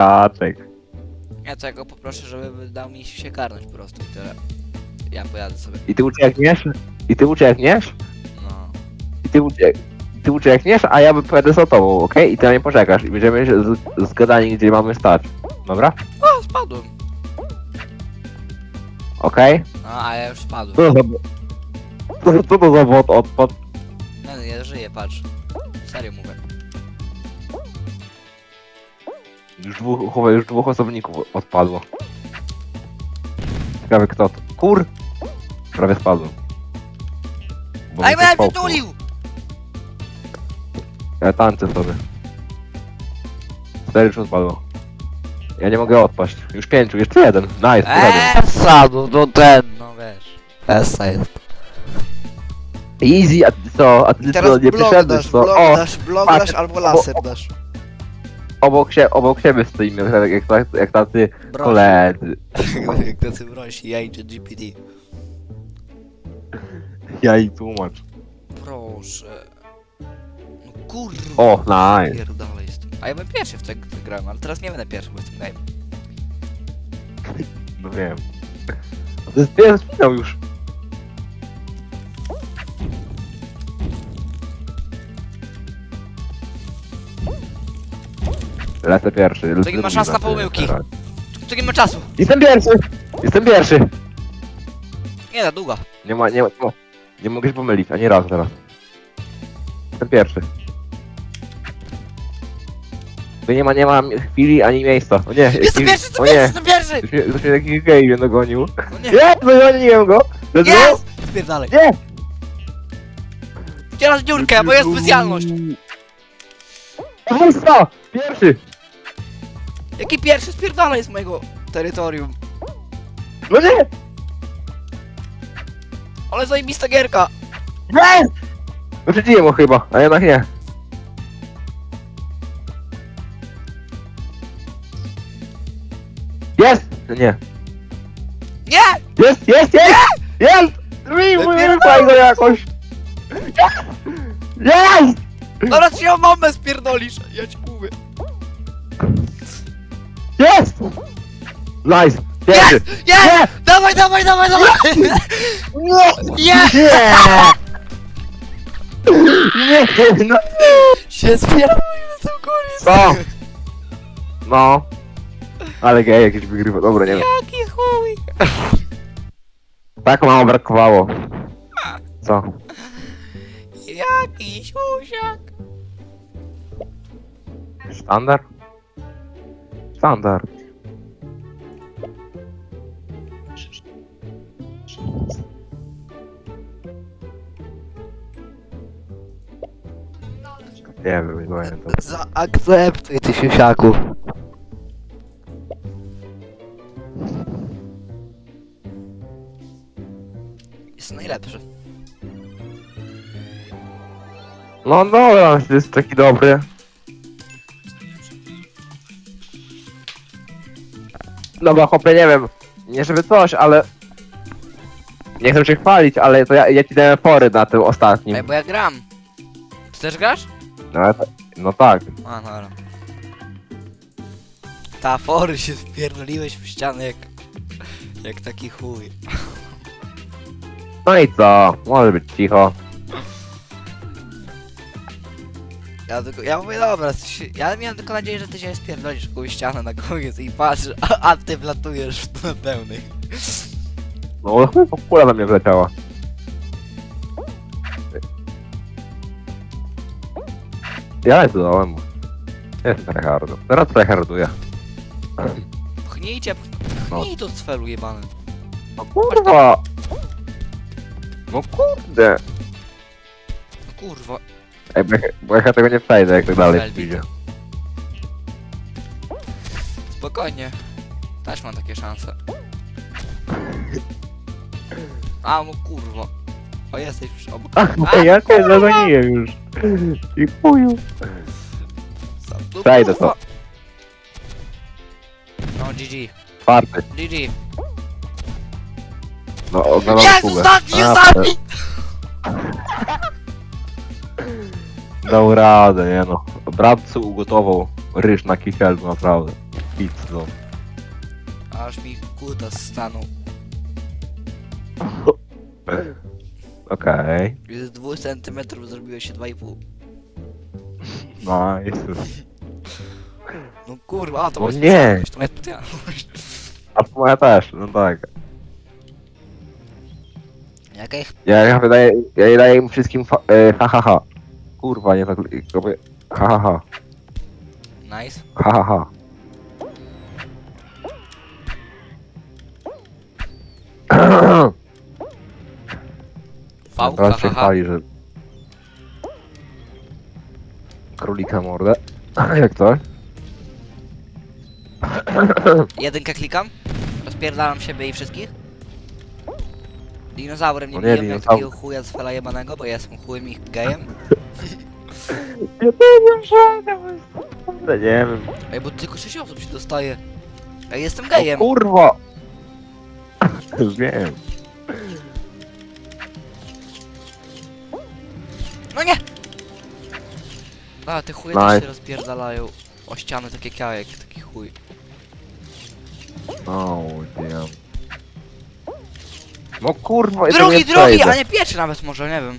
Jacek. Ja to ja go poproszę, żeby dał mi się karnąć po prostu i tyle. Ja pojadę sobie. I ty uciekniesz? I ty uciekniesz? No. I ty, ucie... I ty uciekniesz, a ja pojadę za tobą, okej? I ty na mnie poczekasz i będziemy się z- zgadani, gdzie mamy stać. Dobra? O, spadłem. Okej? No, a ja już spadłem. Co to za... Co, co to za odpad? No, no, ja żyję, patrz. Serio mówię. Już dwóch, chyba już dwóch osobników odpadło. Ciekawe kto to. Kur! Prawie spadłem. Bo Aj, mnie będę to przytulił! Ja tańczę sobie. Cztery już odpadło. Ja nie mogę odpaść. Już pięciu, jeszcze jeden. Nice, jeden. Essa, no, no ten, no wiesz. Essa jest. Easy, a ty co? A ty co, Teraz nie blok przyszedłeś, dasz, co? blok O, dasz, blok patrz, dasz albo laser dasz. Obok, sie, obok siebie stoimy, jak, jak, jak, jak tacy Broń. koledzy. Jak tacy brosi, ja i GPT. Ja i tłumacz. Proszę. No kurwa. O, nice. Pierdolę jest. A ja bym pierwszy w tego grałem, ale teraz nie będę pierwszy, bo jestem game. No wiem. To jest pierwszy finał już. Lecę pierwszy. nie ma drugi szans na pomyłki. nie ma czasu. Jestem pierwszy! Jestem pierwszy! Nie, za długo. Nie ma, nie ma, nie ma. Nie mogę się pomylić, ani razu teraz. Jestem pierwszy. Tu nie ma, nie ma chwili ani miejsca. O nie, Jestem pierwszy, jestem o pierwszy, nie. jestem pierwszy! Ktoś mnie, taki gej mnie dogonił. No nie, Nie, dogoniłem go! Jest! Spierdalaj. Nie! Teraz dziurkę, bo jest specjalność. Miejsca! Pierwszy! Jaki pierwszy spierdalaj z mojego terytorium. No nie! Ale zajebista gierka. Nie! Wyprzedziłem go chyba, a jednak nie. Jest! Nie. Nie! Jest, jest, jest! Jest! Wypierwaj go jakoś! Jest! Zaraz się o mamę spierdolisz, ja ci mówię. Jest! Nice! Pierwszy! Nie! Dawaj, dawaj, dawaj, dawaj! Nie! Nie! Nie! Nie! No! Się spierdolimy na sam koniec. Co? No. Ale gej jakiś wygrywa. Dobra, nie wiem. Jaki chuj. Tak mało brakowało. Co? Jaki siusiak. Standard? Standard. Nie wiem, nie pamiętam. Zaakceptuj ty siusiaku. Jest najlepszy. No dobra, jest taki dobry. Dobra, chłopie, nie wiem. Nie żeby coś, ale... Nie chcę się chwalić, ale to ja, ja ci dałem pory na tym ostatnim. Ej, bo ja gram. Ty też grasz? No, ale no tak. A, dobra. Ta fory się wpierdoliłeś w ścianę jak... Jak taki chuj. No i co? Może być cicho. Ja tylko, ja mówię, dobra, ty się- ja miałem tylko nadzieję, że ty się spierdolisz w ścianę na koniec i patrz, a, a ty wlatujesz w na pełnych. No, kula na mnie wleciała. Ja tu dałem. Jest tryhardu. Teraz tryharduję. Pchnijcie, pchnij to cfelu jebany. No kurwa! No kurde! No kurwa. Ej, bo, ja, bo ja tego nie przejdę, jak tak dalej Velvet. pójdzie. Spokojnie. Też mam takie szanse. A, no kurwa. O, jesteś przy obok. A, A, ja cię kurwa! zagoniłem już. I chuju. No, Przejdę kurwa. No, GG. Czwarty. GG. No, oglądam Jest Kubę. A, ostatni! Dał radę, nie no. Bratcu ugotował ryż na kisielu, naprawdę. pizzą. Aż mi kuta stanął. Okej. Z 2 cm zrobiło się 2,5. Nice. No kurwa, a to O moja nie. specjalność, To moja specjalność. A moja też, no tak. Jaka ich Ja, ja wydaję, ja daję im wszystkim fa, e, ha ha ha. Kurwa, nie tak. jakby- Ha ha ha. nice. Ha ha ha. V, Teraz się ha, ha. chwali, że... Królika mordę. Jak to? Jedynkę klikam. Rozpierdalam siebie i wszystkich. Dinozaurem nie O nie, biją jak dinozaur- takiego chuja z fela jebanego, bo ja jestem chujym ich gejem. Ja to nie wiem, nie wiem. Ej, bo tylko 6 osób się dostaje. Ja jestem O gejem. kurwa! Już wiem. A, te chuje Nice. też się rozpierdalają. O ściany takie kiałek, taki chuj. O, damn. No kurwa, ja to Drugi, nie drugi, przejdę. a nie pierwszy nawet może, nie wiem.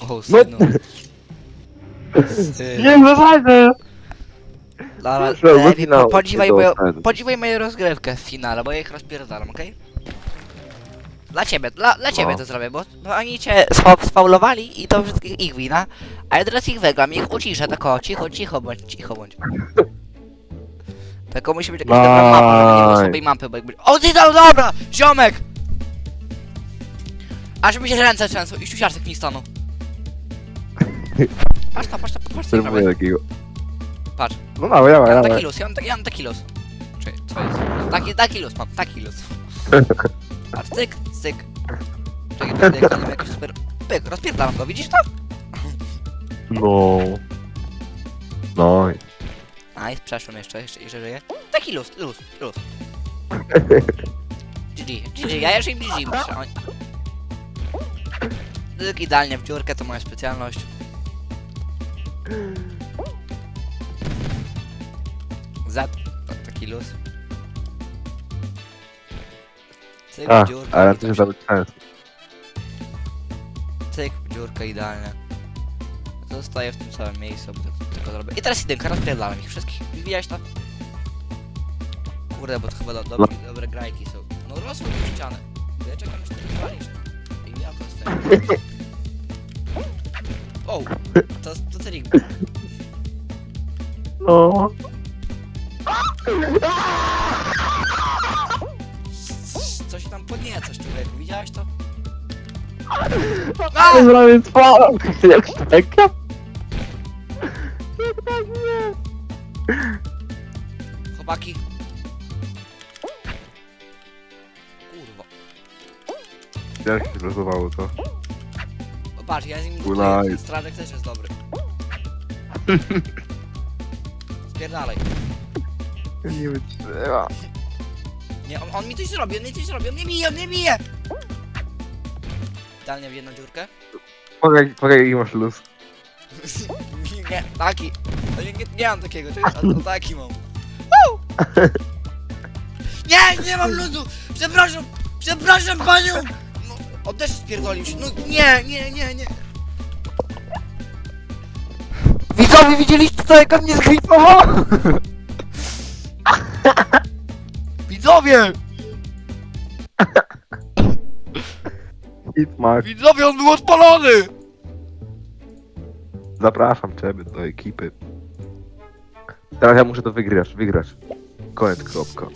O, No, synu. Sy. nie zasadzę! Proszę, podziwaj, moją, ten. podziwaj moją rozgrywkę w finale, bo ja ich rozpierdalam, okej? Dla ciebie, dla, dla ciebie No. to zrobię, bo, bo oni cię sfa- sfaulowali i to wszystkich ich wina, a ja teraz ich wygram, ich uciszę, tak o, cicho, cicho bądź, cicho bądź. Tylko musi być jakaś dobra mapa, nie było Nice. sobie mapy, bo jakby... O, ty tam, dobra, ziomek! Aż mi się ręce trzęsą i siusiarsek mi stanął. Patrz tam, patrz tam, patrz tam, Spróbuję takiego. Patrz. No dawaj, dawaj, Ja mam dawaj. taki ja mam taki, ja mam taki los. Czekaj, co jest? Taki, taki los mam, taki los. A cyk, cyk. Czekaj, będę jak super... Pyk, rozpierdalam go, widzisz to? No. No. Nice, przeszłem jeszcze, jeszcze, jeszcze żyję. Taki luz, luz, luz. GG, GG, ja jeszcze im GG muszę. Oni- Tyk, idealnie w dziurkę, to moja specjalność. Z, tak, taki luz. Cyk, A, w dziurkę. ale i to tam się zrobić sens. Cyk, w dziurkę idealnie. Zostaję w tym samym miejscu, bo to tylko zrobię. I teraz jedynka, rozpierdalam ich wszystkich. Widziałeś to? Kurde, bo to chyba do, dobre, dobre grajki są. No rosły mi ściany. Ja czekam, aż ty walisz. I ja to stoję. O! To, to Celik. No. podniecasz, człowieku? Widziałeś to? Ale zrobię sporo. Jak czeka. Jak tak nie. Chłopaki. Kurwa. Jak się losowało to? O, patrz, ja z nim. Ten strażek też jest dobry. Spierdalaj. Nie wytrzymam. Nie, on, on mi coś zrobi, on mi coś zrobi, on mnie bije, on mnie bije! Idealnie w jedną dziurkę. Pokaż, pokaż jaki masz luz. nie, taki. No Nie, nie, nie mam takiego, a to taki mam. Woo! Nie, nie mam luzu! Przepraszam! Przepraszam panią! No, on też spierdolił się. No nie, nie, nie, nie. Widzowie, widzieliście co jak on mnie zgrifował? Widzowie! Hitmark. Widzowie, on był odpalony! Zapraszam ciebie do ekipy. Teraz ja muszę to wygrać, wygrać. Koniec, kropka.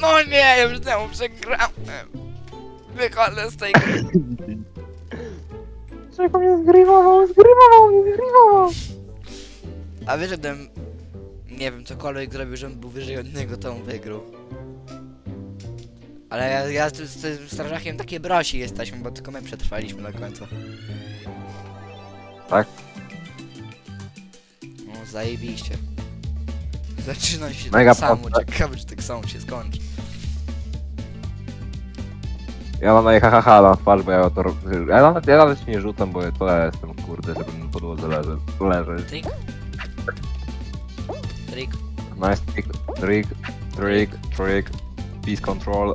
No nie, już temu przegrałem. Wychodzę z tej gry. Czego mnie zgrywował, zgrywował mnie, zgrywował. A wiesz, że gdybym, nie wiem, cokolwiek zrobił, żebym był wyżej od niego, to on wygrał. Ale ja, ja z, z tym strażakiem takie brosi jesteśmy, bo tylko my przetrwaliśmy do końca. Tak? No, zajebiście. Zaczyna się Mega tak samo, proste. ciekawe, czy tak samo się skończy. Ja mam na hahaha, na twarz, bo ja to ja nawet, ja nawet się nie rzucam, bo to ja jestem kurde, żeby na podłodze leży, leży. Trik. Trik. Nice trick, trick, trick, trick, peace control.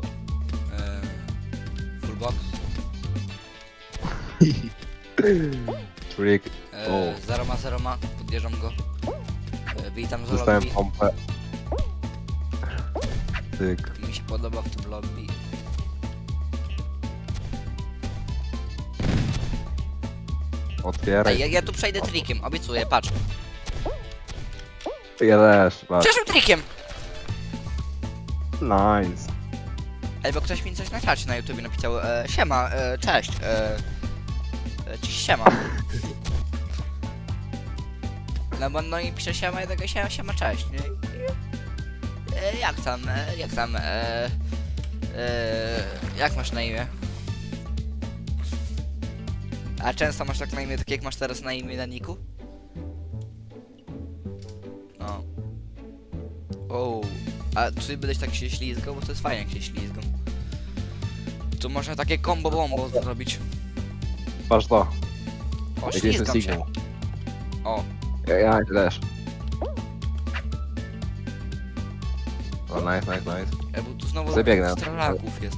Trick, Eee, O. zero ma, zero ma. Podjeżdżam go. Eee, witam z dostałem lobby. pompę. Tyk, Mi się podoba w tym lobby. otwieraj. Ja, ja tu przejdę trikiem, obiecuję, patrz. Ja też, patrz. Przeszłym trikiem! Nice. Ej, bo ktoś mi coś na czacie na YouTubie napisał. E, siema, e, cześć. E, e, cześć, siema. No bo no i pisze siema i tego siema, siema, cześć. nie? E, jak tam, e, jak tam, e, e, jak masz na imię? A często masz tak na imię, tak jak masz teraz na imię na niku? No. O, a czy byleś tak się ślizgał? Bo to jest fajnie jak się ślizgą. Tu można takie combo bombo zrobić. Patrz to. O, Jaki jest ślizgam się. sygnał? O, Ja, ja też. O, nice, nice, nice. e, bo tu znowu Zabiegnę. strelaków jest.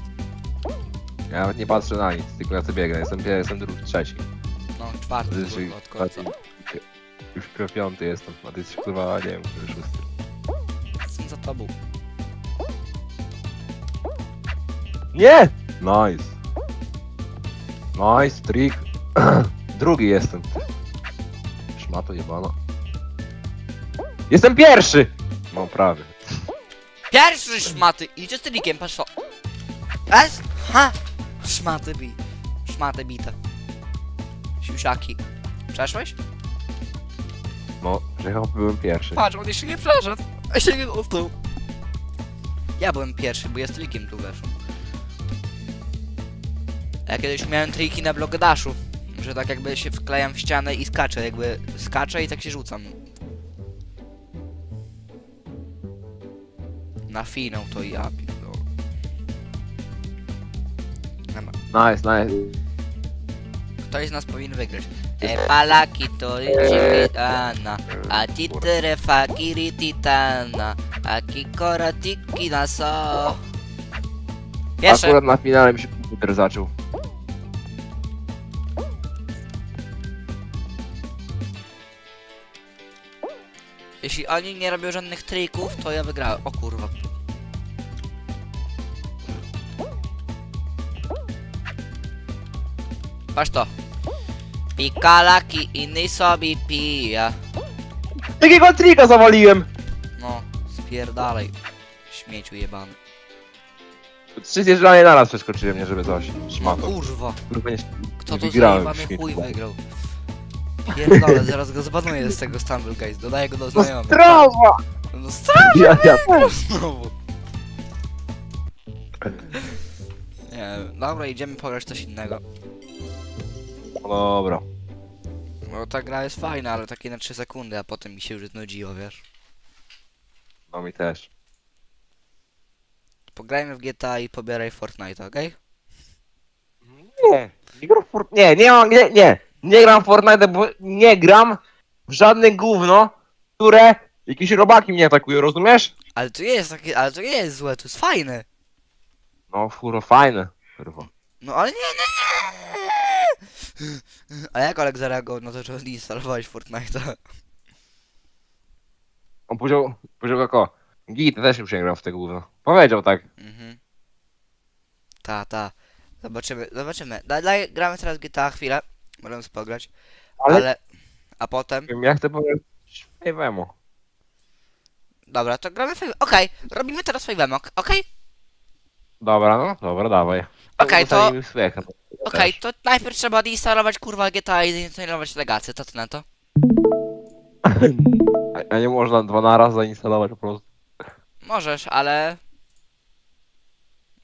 Ja nawet nie patrzę na nic, tylko ja sobie biegnę. Jestem, pierwszy, jestem drugi, trzeci. No, czwarty Wyżej, kurwa, od końca. Już chyba piąty jestem, a ty jesteś kurwa, nie wiem, który szósty. Jestem za tobą. Nie! Nice. Nice, trick. Drugi jestem. Szmato jebana. Jestem pierwszy! No prawie. Pierwszy szmaty! Idzie z trikiem, patrz to. Es? Ha! Szmaty bi. Szmaty bite. Siusiaki. Przeszłeś? No, że chyba byłem pierwszy. Patrz, on jeszcze nie przeszedł. A się nie dostał. Ja byłem pierwszy, bo ja z trikiem tu weszłem. Ja kiedyś miałem triki na blogodaszu. Że tak jakby się wklejam w ścianę i skaczę, jakby skaczę i tak się rzucam. Na finał to ja pierdolę. Dobra. Nice, nice. Ktoś z nas powinien wygrać. E palaki to titana, a titere fakiri titana, a kikora tiki na so. Jeszcze, Akurat na finale mi się komputer zaczął. Jeśli oni nie robią żadnych trików, to ja wygrałem. O kurwa. Patrz to. Pikalaki inny sobie pija. Jakiego trika zawaliłem? No, spierdalaj. Śmieciu jebany. Trzy zjeżdżanie naraz przeskoczyłem mnie, żeby coś. No Szmato. kurwa. Kurwa nie, Kto nie to wygrałem. zajebany chuj wygrał? Pierdolę, zaraz go zbanuję z tego Stumble Guys, dodaję go do No znajomych. strawa! No strawa Ja, ja znowu. Nie, dobra, idziemy pograć coś innego. Dobra. No ta gra jest fajna, ale takie na 3 sekundy, a potem mi się już znudziło, wiesz. No mi też. Pograjmy w GTA i pobieraj Fortnite, okej? Nie, nie. Nie, nie nie, nie. Gram w Fortnite, bo nie gram w żadne gówno, które jakieś robaki mnie atakują, rozumiesz? Ale to nie jest takie, ale to nie jest złe, to jest fajne. No furo, fajne. Kurwa. No ale nie, nie, nie. A jak Olek zareagował na to, że odinstalowałeś Fortnite'a? On powiedział, powiedział jak o, Git, też już nie gram w te gówno. Powiedział tak. Mhm. Ta, ta. Zobaczymy, zobaczymy. Daj, daj, gramy teraz w GTA chwilę. Możemy spograć. Ale, Ale... A potem... ja chcę powiedzieć Fave'emu. Dobra, to gramy w... Okej, robimy teraz Fave'emok, okej? Dobra, no, dobra, dawaj. Okej, to- no, Okej, to najpierw trzeba odinstalować kurwa GTA i zainstalować legację, co ty na to? A, a nie można dwa naraz zainstalować po prostu. Możesz, ale...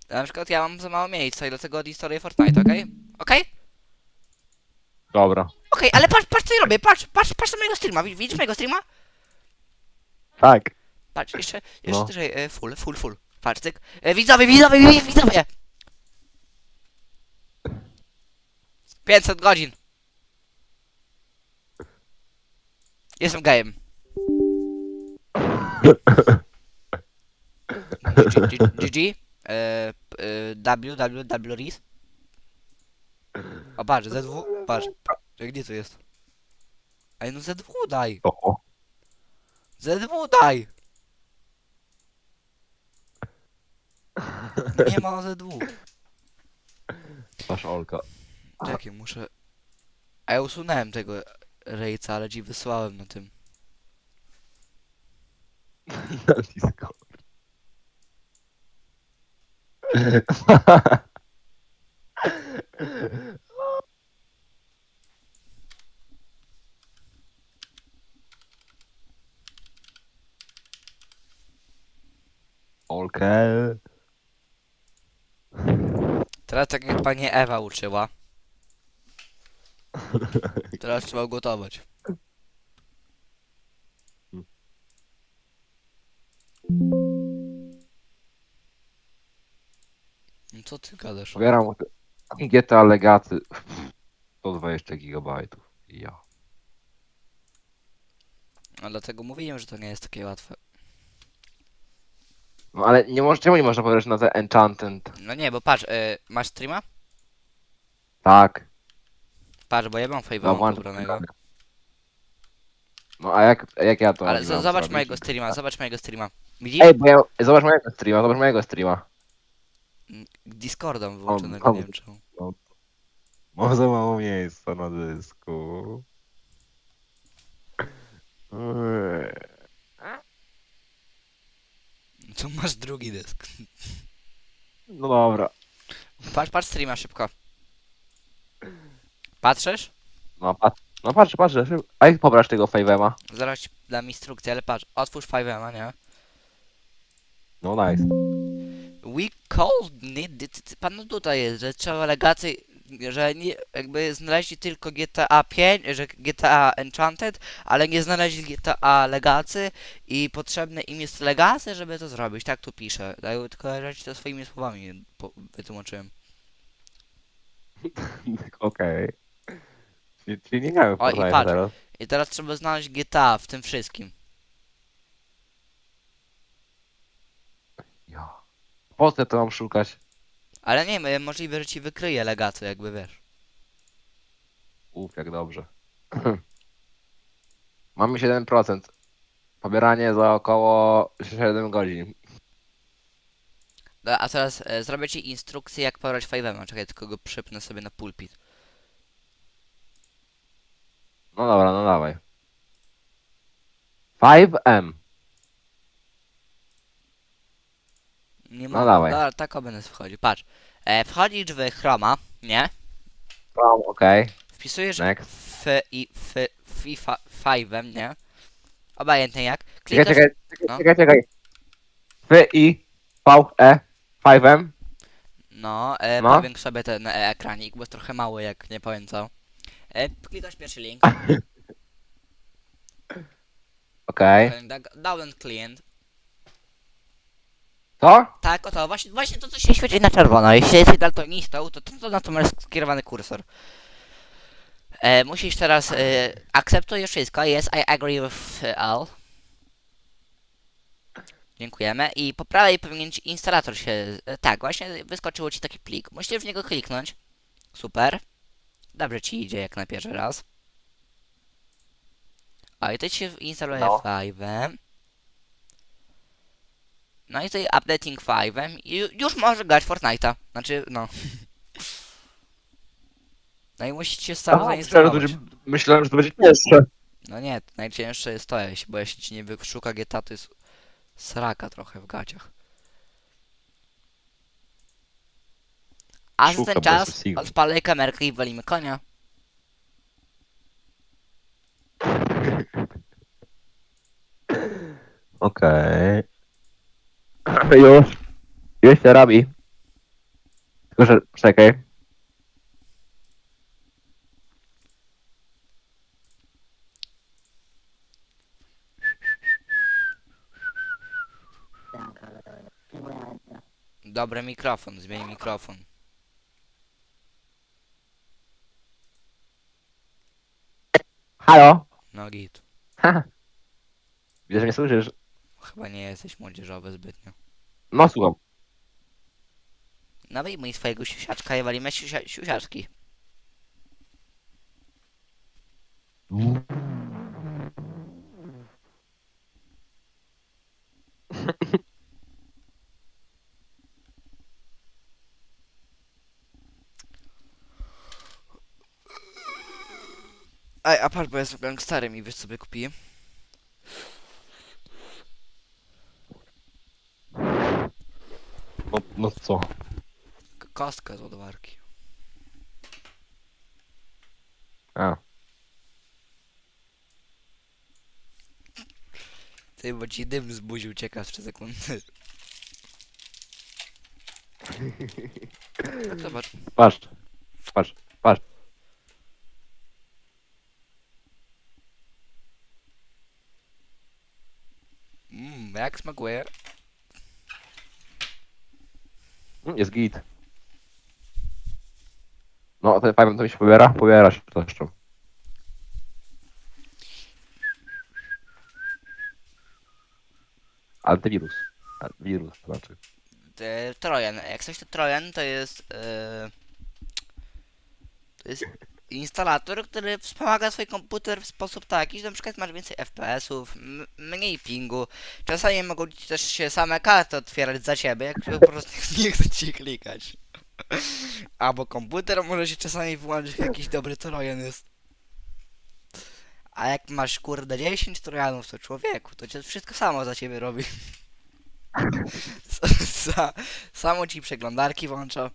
Na przykład ja mam za mało miejsca i dlatego odinstaluję Fortnite, okej? Okej? Dobra. Okej, ale patrz, patrz co ja robię, patrz, patrz, patrz na mojego streama, Wi- widzisz mojego streama? Tak. Patrz, jeszcze, jeszcze No. wyżej, e, full, full, full. Patrz, cyk. E, widzowie, widzowie, widzowie, widzowie! 500 godzin. Jestem gejem. GG? E, p- e, www Reese? O patrz, ZW, patrz. Gdzie to jest? Ej, no ZW daj! O, o. ZW daj! Nie ma ZW. Masz Olka. Czekaj, muszę... A ja usunąłem tego rejca, ale ci wysłałem na tym. Na Discord. Olkę. Teraz tak jak pani Ewa uczyła. Teraz trzeba gotować. No co ty gadasz? Pobieram GTA Legacy. 120 gigabajtów. Ja. No dlatego mówiłem, że to nie jest takie łatwe. No ale nie może, czemu nie można pobierać na te Enchanted? No nie, bo patrz, y, masz streama? Tak. Patrz, bo ja mam No, włącz- pobranego. No a jak, jak ja to Ale z- mam zobacz zrobić? mojego streama, zobacz mojego streama. Widzisz? Ej, bo ja, zobacz mojego streama, zobacz mojego streama. Discorda mam wyłączonego, tam- nie wiem czemu. Mam za mało miejsca na dysku. Eee. Tu masz drugi dysk. No dobra. Patrz, patrz streama szybko. Patrzysz? No, patrz, no patrz, patrz. A jak pobrasz tego Favema? Zaraz ci dam instrukcję, ale patrz, otwórz 5 nie? No nice. We called pan no tutaj jest, że trzeba legacje, że nie, jakby znaleźli tylko GTA 5, że GTA Enchanted, ale nie znaleźli GTA Legacy i potrzebne im jest Legacy, żeby to zrobić, tak tu pisze. Daj, tylko ci to swoimi słowami wytłumaczyłem. Okej. Czyli, czyli nie miałem O, i patrz. teraz. I teraz trzeba znaleźć GTA w tym wszystkim. Ja. Po co to mam szukać? Ale nie wiem, możliwe, że ci wykryje Legacy, jakby wiesz. Uf, jak dobrze. Mamy 7%. Pobieranie za około 7 godzin. No, a teraz e, zrobię ci instrukcję, jak pobrać 5 Czekaj, tylko go przypnę sobie na pulpit. No dobra, no dawaj. 5M. Nie No ma, dawaj. Dobra, tak OBNS wchodzi. Patrz. E, wchodzisz w Chroma, nie? From, okej. Wpisujesz Next. f i f, FIFA 5, nie? Obojętnie jak. Czekaj, Klikasz, czekaj, czekaj, no. czekaj, czekaj. F, I, V, E, 5M. no, e, No. powiększ sobie ten e, ekranik, bo jest trochę mały, jak nie powiem co. E, klikasz pierwszy link, Okej. download client. Co? Tak, o to, właśnie, właśnie to, co się świeci na czerwono. Jeśli jesteś daltonistą, to, to, to na to masz skierowany kursor. E, musisz teraz, e, akceptujesz wszystko, yes, I agree with e, all. Dziękujemy. I po prawej powinien ci instalator się, e, tak, właśnie wyskoczyło ci taki plik. Musisz w niego kliknąć. Super. Dobrze ci idzie jak na pierwszy raz. O, i to ci się instaluje No. 5. No i tutaj updating 5 i ju- już może grać Fortnite'a. Znaczy, no. No i musicie sam A, zainstalować. myślałem, że to- Myślałem, że to będzie cięższe. No nie, najcięższe jest to, jeśli- bo jeśli ci nie wyszuka GTA, to jest sraka trochę w gaciach. A za Szuka ten bez czas odpalaj kamerkę i walimy konia. Okej. Już. Już się robi. Tylko, że... Czekaj. Dobry mikrofon, zmień mikrofon. Halo? No git. Widzę, że mnie słyszysz. Chyba nie jesteś młodzieżowy zbytnio. No słucham. No wyjmuj swojego siusiaczka i walimy siusia siusiaczki. Ej, a patrz, bo jestem gangsterem i wiesz co sobie kupiłem? No, no co? K- Kostkę z ładowarki. A. Ty, bo ci dym z buzi ucieka z 3 sekundy. A Zobacz. Patrz. Patrz. Patrz. Mmm, jak smakuje? Mm, Jest git. No, fajny to mi się pobiera? Pobiera się zresztą. Antywirus. Wirus, to znaczy. Trojan. Jak coś to Trojan, to jest... e, to jest instalator, który wspomaga swój komputer w sposób taki, że na przykład masz więcej FPS-ów, mniej pingu. Czasami mogą ci też się same karty otwierać za ciebie, jak po prostu nie chce ci klikać. Albo komputer może się czasami wyłączyć, jak jakiś dobry Trojan jest. A jak masz kurde 10 Trojanów, to człowieku, to cię wszystko samo za ciebie robi. Sa, samo ci przeglądarki włącza.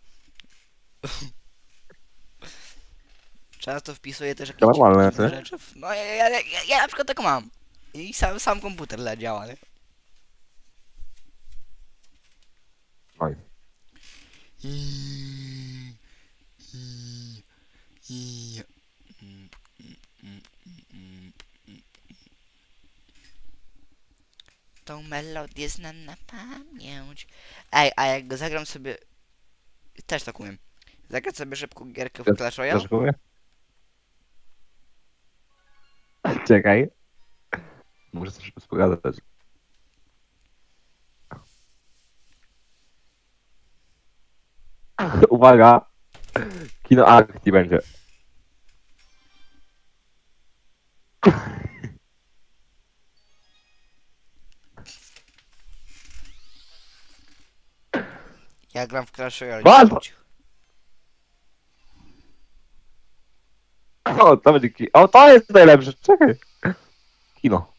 Często wpisuję też jakieś normalne, dziwne co? rzeczy. w- No ja, ja, ja, ja na przykład tak mam. I sam, sam komputer le- działa, nie? Oj. I- i- i- mm, mm, mm, mm, mm. Tą melodię znam na pamięć. Ej, a jak go zagram sobie... Też tak umiem. Zagrać sobie szybko gierkę w Clash Royale? Też mówię? Czekaj. Muszę coś pogadać. Uwaga! Kino akcji będzie. Ja gram w Clash Royale. Bardzo. nie bądź. O, to będzie ki... O, to jest najlepsze. Czekaj. Kino.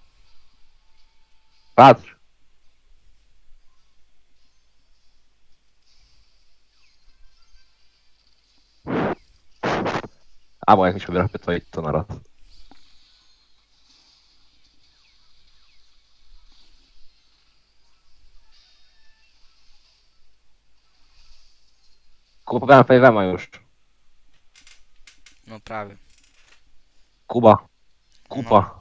Patrz. A, bo jak mi się wybiera to to na raz. Kupowałem Favema już. No prawie. Kuba. Kupa.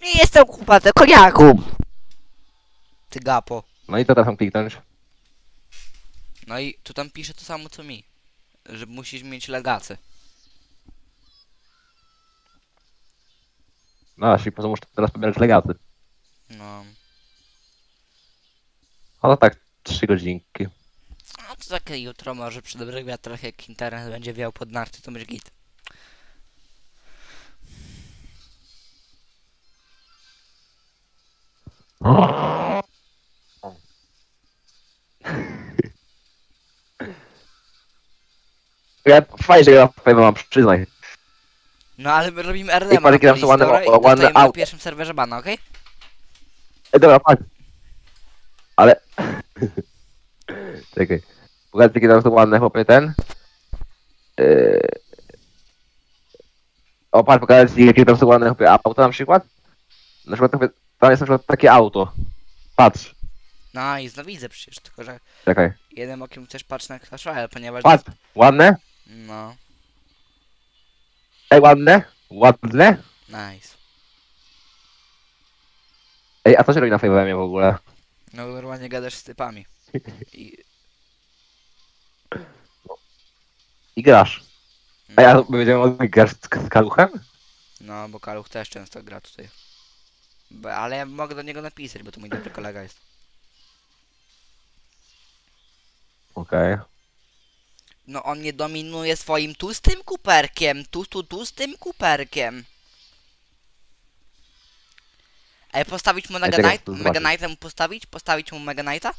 Nie jestem kupa, tylko Jakub! Ty gapo. No i to teraz mam kliknąć. No i tu tam pisze to samo co mi. Że musisz mieć legacę. No, jeśli po co muszę teraz pobierać legaty. No. No to tak, trzy godzinki. No to takie jutro może przy dobrych wiatrach jak internet będzie wiał pod narty, to będzie git. Ja fajnie, że gra w mam, przyznaj. No ale my robimy RDM ładne- dobra? I ładne dostajemy na auta. pierwszym serwerze bana, okej? Ej, dobra, patrz. Ale... Czekaj. Pokażę, jakie tam są ładne, chłopie, ten. Yy... O, patrz, pokażę ci, jakie tam są ładne, chłopie, auto na przykład. Na przykład, chłopie, tam jest na przykład takie auto. Patrz, No i no widzę przecież, tylko że czekaj. jednym okiem też patrzę na Clash Royale, ponieważ... Patrz, ładne? No, Ej, ładne? Ładne? nice. Ej, a co się robi na Favemie w ogóle? No normalnie gadasz z typami. I... I grasz. No, A ja powiedziałem, o, grasz z, z kaluchem? No, bo Kaluch też często gra tutaj. Bo, ale ja mogę do niego napisać, bo to mój dobry kolega jest. Okej. No on nie dominuje swoim tłustym kuperkiem. Tu, tu, tłustym kuperkiem. Ej, postawić mu Mega Knight? Mega zobaczę. Knighta mu postawić? Postawić mu Mega Knighta?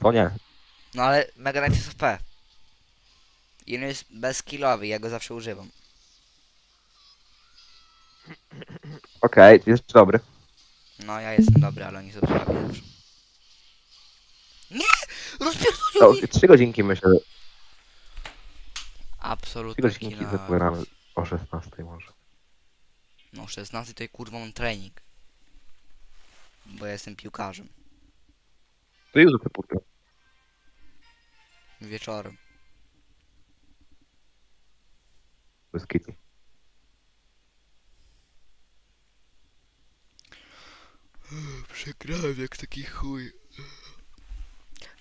To nie. No ale Mega Knight jest OP. I on jest bezkillowy, ja go zawsze używam. Okej, okay, jest dobry. No ja jestem dobry, ale oni są słabi zawsze. Nie! To Rozpierdolił mi! trzy godzinki myślę, że trzy Absolutnie godzinki kino. zagramy o 16 może. No 16 to kurwa mam trening. Bo ja jestem piłkarzem. To już pójdę. Wieczorem. Bez kitu. Przegrałem jak taki chuj.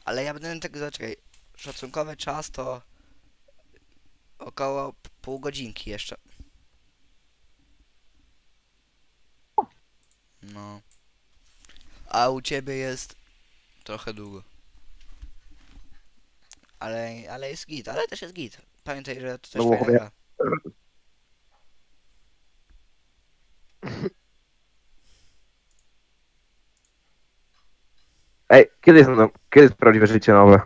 Ale ja będę tak zaczekaj. Szacunkowy czas to około pół godzinki jeszcze. No. A u ciebie jest trochę długo. Ale, ale jest git, ale też jest git. Pamiętaj, że to też No bo fajna gra. Ej, kiedy jest, no, kiedy jest prawdziwe życie nowe?